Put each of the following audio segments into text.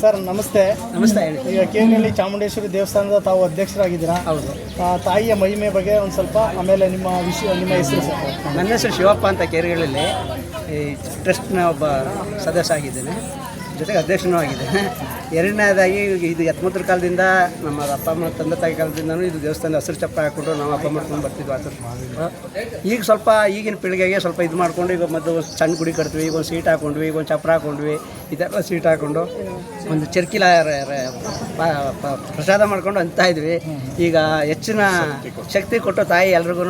Sir ನಮಸ್ತೆ. ನಮಸ್ತೆ ಹೇಳಿ. ಈಗ ಕೇರಳಿ ಚಾಮುಂಡೇಶ್ವರಿ ದೇವಸ್ಥಾನದ ತಾವು ಅಧ್ಯಕ್ಷರಾಗಿದ್ದೀರಾ? ಹೌದು. ತಾಯಿಯ ಮಹಿಮೆ ಬಗ್ಗೆ ಒಂದು ಸ್ವಲ್ಪ ಆಮೇಲೆ ನಿಮ್ಮ ವಿಷಯ ನಿಮ್ಮ ಹೆಸರು ಸರ್ ನನ್ನ ಹೆಸರು ಶಿವಪ್ಪ ಅಂತ ಕೇರಗಳಲ್ಲಿ ಈ ಟ್ರಸ್ಟ್ನ ಒಬ್ಬ ಸದಸ್ಯ ಆಗಿದ್ದೇನೆ. ಜೊತೆಗೆ ಅಧ್ಯಕ್ಷನೂ ಆಗಿದೆ. ಎರಡನೇದಾಗಿ ಇದು ಎತ್ಮೂತ್ರ ಕಾಲದಿಂದ, ನಮ್ಮ ಅಪ್ಪ ಅಮ್ಮ, ತಂದೆ ತಾಯಿ ಕಾಲದಿಂದನೂ ಇದು ದೇವಸ್ಥಾನದ ಹಸಿರು ಚಪ್ಪ ಹಾಕ್ಕೊಂಡು ನಾವು ಹಬ್ಬ ಮಾಡ್ಕೊಂಡು ಬರ್ತಿದ್ವಿ ಆಚರಿಸ್ಕೊಂಡು ಈಗ ಸ್ವಲ್ಪ ಈಗಿನ ಪೀಳಿಗೆಗೆ ಸ್ವಲ್ಪ ಇದು ಮಾಡಿಕೊಂಡು, ಈಗ ಮೊದಲು ಸಣ್ಣ ಗುಡಿ ಕಟ್ತೀವಿ ಈಗ ಒಂದು ಸೀಟ್ ಹಾಕೊಂಡ್ವಿ, ಈಗ ಒಂದು ಚಪ್ರ ಹಾಕೊಂಡ್ವಿ ಇದೆಲ್ಲ ಸೀಟ್ ಹಾಕ್ಕೊಂಡು ಒಂದು ಚರ್ಕಿಲ ಪ್ರಸಾದ ಮಾಡ್ಕೊಂಡು ಅಂತ ಇದ್ವಿ. ಈಗ ಹೆಚ್ಚಿನ ಶಕ್ತಿ ಕೊಟ್ಟು ತಾಯಿ ಎಲ್ರಿಗೂ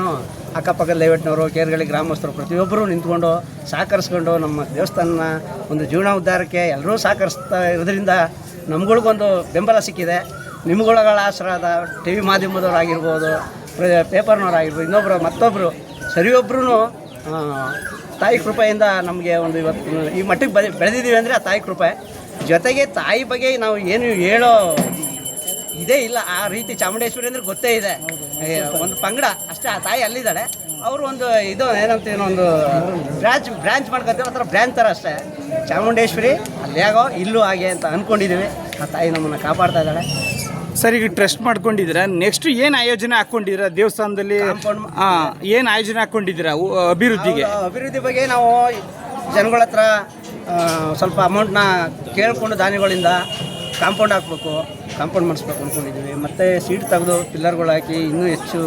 ಅಕ್ಕಪಕ್ಕದ ಲೈವೆಟ್ನವರು ಕೇರಗಳಿ ಗ್ರಾಮಸ್ಥರು ಪ್ರತಿಯೊಬ್ಬರು ನಿಂತ್ಕೊಂಡು ಸಹಕರಿಸ್ಕೊಂಡು ನಮ್ಮ ದೇವಸ್ಥಾನ ಒಂದು ಜೀವನ ಉದ್ಧಾರಕ್ಕೆ ಎಲ್ಲರೂ ಸಹಕರಿಸ್ತಾ ಇರೋದ್ರಿಂದ ನಮ್ಗಳಿಗೊಂದು ಬೆಂಬಲ ಸಿಕ್ಕಿದೆ. ನಿಮ್ಗಳ ಆಶ್ರಯದ ಟಿ ವಿ ಮಾಧ್ಯಮದವರಾಗಿರ್ಬೋದು ಪೇಪರ್ನವರಾಗಿರ್ಬೋದು ಇನ್ನೊಬ್ಬರು ಮತ್ತೊಬ್ಬರು ಸರಿಯೊಬ್ಬರೂ ತಾಯಿ ಕೃಪೆಯಿಂದ ನಮಗೆ ಒಂದು ಇವತ್ತು ಈ ಮಟ್ಟಿಗೆ ಬೆಳೆ ಬೆಳೆದಿದ್ದೀವಿ ಅಂದರೆ ಆ ತಾಯಿ ಕೃಪೆ. ಜೊತೆಗೆ ತಾಯಿ ಬಗ್ಗೆ ನಾವು ಏನು ಹೇಳೋ ಇದೇ ಇಲ್ಲ. ಆ ರೀತಿ ಚಾಮುಂಡೇಶ್ವರಿ ಅಂದರೆ ಗೊತ್ತೇ ಇದೆ. ಒಂದು ಪಂಗಡ ಅಷ್ಟೇ, ಆ ತಾಯಿ ಅಲ್ಲಿದ್ದಾಳೆ. ಅವರು ಒಂದು ಇದು ಏನಂತ ಏನೋ ಒಂದು ಬ್ರ್ಯಾಂಚ್ ಬ್ರ್ಯಾಂಚ್ ಮಾಡ್ಕೊತೀವಿ ಆ ಥರ ಬ್ರ್ಯಾಂಚ್ ಥರ ಅಷ್ಟೇ. ಚಾಮುಂಡೇಶ್ವರಿ ಅಲ್ಲಿ ಹೇಗೋ ಇಲ್ಲೂ ಹಾಗೆ ಅಂತ ಅಂದ್ಕೊಂಡಿದ್ದೀವಿ ಆ ತಾಯಿ ನಮ್ಮನ್ನು ಕಾಪಾಡ್ತಾ ಇದ್ದಾಳೆ. ಸರ್ ಈಗ ಟ್ರಸ್ಟ್ ಮಾಡ್ಕೊಂಡಿದ್ದೀರಾ? ನೆಕ್ಸ್ಟ್ ಏನು ಆಯೋಜನೆ ಹಾಕ್ಕೊಂಡಿದ್ದೀರಾ ದೇವಸ್ಥಾನದಲ್ಲಿ? Compound ಏನು ಆಯೋಜನೆ ಹಾಕ್ಕೊಂಡಿದ್ದೀರಾ ಉ- ಅಭಿವೃದ್ಧಿಗೆ? ಅಭಿವೃದ್ಧಿ ಬಗ್ಗೆ ನಾವು ಜನಗಳ ಹತ್ರ ಆ, ಸ್ವಲ್ಪ ಅಮೌಂಟ್ನ ಕೇಳಿಕೊಂಡು ದಾನಿಗಳಿಂದ ಕಾಂಪೌಂಡ್ ಹಾಕ್ಬೇಕು ಕಾಂಪೌಂಡ್ ಮಾಡಿಸ್ಬೇಕು ಅಂದ್ಕೊಂಡಿದ್ದೀವಿ ಮತ್ತು ಸೀಟ್ ತೆಗೆದು ಪಿಲ್ಲರ್ಗಳು ಹಾಕಿ ಇನ್ನೂ ಹೆಚ್ಚು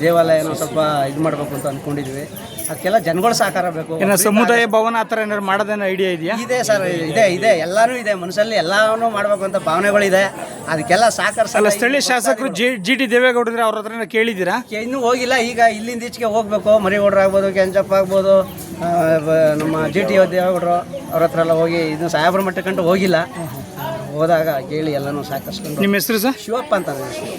ದೇವಾಲಯನ ಸ್ವಲ್ಪ ಇದು ಮಾಡಬೇಕು ಅಂತ ಅಂದ್ಕೊಂಡಿದ್ವಿ ಅದಕ್ಕೆಲ್ಲ ಜನಗಳ ಸಹಕಾರ ಬೇಕು. ಏನೋ ಸಮುದಾಯ ಭವನ ಆ ಥರ ಏನಾದ್ರು ಮಾಡೋದೇನೋ ಐಡಿಯಾ ಇದೆಯಾ? ಇದೆ ಸರ್ ಇದೆ ಇದೆ. ಎಲ್ಲಾನು ಇದೆ. ಮನಸ್ಸಲ್ಲಿ ಎಲ್ಲಾನು ಮಾಡಬೇಕು ಅಂತ ಭಾವನೆಗಳಿದೆ ಅದಕ್ಕೆಲ್ಲ ಸಹಕಾರ ಸಲ ಸ್ಥಳೀಯ ಶಾಸಕರು ಜಿ ಜಿ ಟಿ ದೇವೇಗೌಡರು ಅವ್ರ ಹತ್ರ ಕೇಳಿದ್ದೀರಾ? ಇನ್ನೂ ಹೋಗಿಲ್ಲ. ಈಗ ಇಲ್ಲಿಂದ ಈಚೆಗೆ ಹೋಗ್ಬೇಕು. ಮರಿಗೌಡ್ರು ಆಗ್ಬೋದು ಕೆಂಜಪ್ಪ ಆಗ್ಬೋದು ಆ, ಬ- ನಮ್ಮ ಜಿ ಟಿ ದೇವೇಗೌಡರು ಅವ್ರ ಹತ್ರ ಎಲ್ಲ ಹೋಗಿ ಇದನ್ನ ಸಾಹೇಬ್ರ ಮಟ್ಟಕ್ಕಂಟು ಹೋಗಿಲ್ಲ. ಹೋದಾಗ ಕೇಳಿ ಎಲ್ಲನೂ ಸಾಕಷ್ಟು ನಿಮ್ಮ ಹೆಸರು ಸರ್? ಶಿವಪ್ಪ ಅಂತ ನನ್ನ ಹೆಸರು.